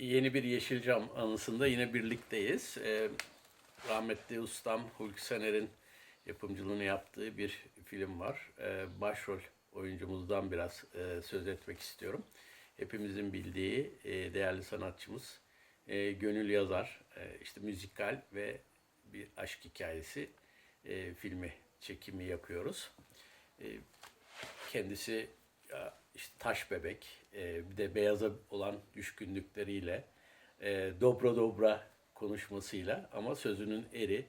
Yeni bir Yeşilcam anısında yine birlikteyiz. Ee, rahmetli ustam Hulki Sener'in yapımcılığını yaptığı bir film var. Ee, başrol oyuncumuzdan biraz e, söz etmek istiyorum. Hepimizin bildiği e, değerli sanatçımız e, Gönül Yazar. E, işte müzikal ve bir aşk hikayesi e, filmi çekimi yapıyoruz. E, kendisi ya işte taş bebek, e, bir de beyaza olan düşkünlükleriyle, e, dobra dobra konuşmasıyla ama sözünün eri,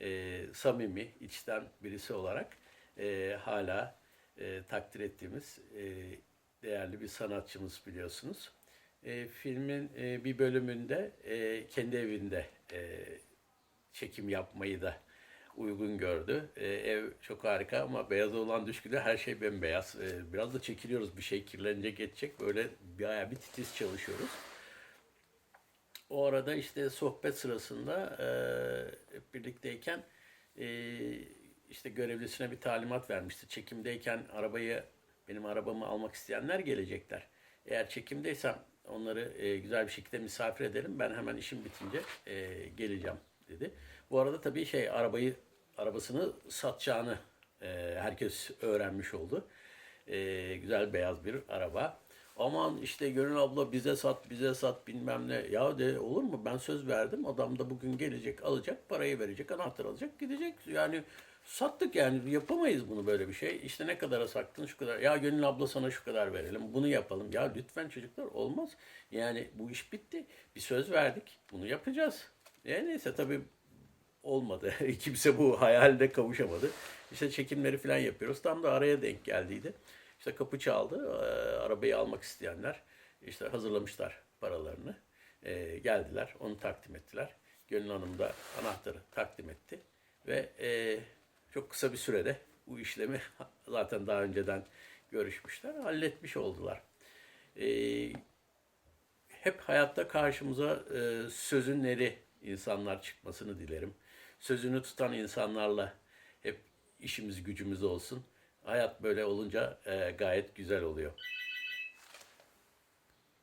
e, samimi, içten birisi olarak e, hala e, takdir ettiğimiz e, değerli bir sanatçımız biliyorsunuz. E, filmin e, bir bölümünde e, kendi evinde e, çekim yapmayı da uygun gördü. Ee, ev çok harika ama beyaza olan düşkünde her şey bembeyaz. Ee, biraz da çekiliyoruz bir şey kirlenecek geçecek. Böyle bayağı bir titiz çalışıyoruz. O arada işte sohbet sırasında e, birlikteyken e, işte görevlisine bir talimat vermişti. Çekimdeyken arabayı benim arabamı almak isteyenler gelecekler. Eğer çekimdeysem onları e, güzel bir şekilde misafir edelim. Ben hemen işim bitince e, geleceğim dedi. Bu arada tabii şey arabayı arabasını satacağını e, herkes öğrenmiş oldu. E, güzel beyaz bir araba. Aman işte Gönül abla bize sat bize sat bilmem ne. Ya de olur mu ben söz verdim adam da bugün gelecek alacak parayı verecek anahtar alacak gidecek. Yani sattık yani yapamayız bunu böyle bir şey. İşte ne kadara sattın şu kadar. Ya Gönül abla sana şu kadar verelim bunu yapalım. Ya lütfen çocuklar olmaz. Yani bu iş bitti. Bir söz verdik bunu yapacağız. E neyse tabii olmadı. Kimse bu hayalde kavuşamadı. İşte çekimleri falan yapıyoruz. Tam da araya denk geldiydi. İşte kapı çaldı. Ee, arabayı almak isteyenler işte hazırlamışlar paralarını. Ee, geldiler. Onu takdim ettiler. Gönül Hanım da anahtarı takdim etti. Ve e, çok kısa bir sürede bu işlemi zaten daha önceden görüşmüşler. Halletmiş oldular. Ee, hep hayatta karşımıza e, sözün insanlar çıkmasını dilerim. Sözünü tutan insanlarla hep işimiz gücümüz olsun. Hayat böyle olunca e, gayet güzel oluyor.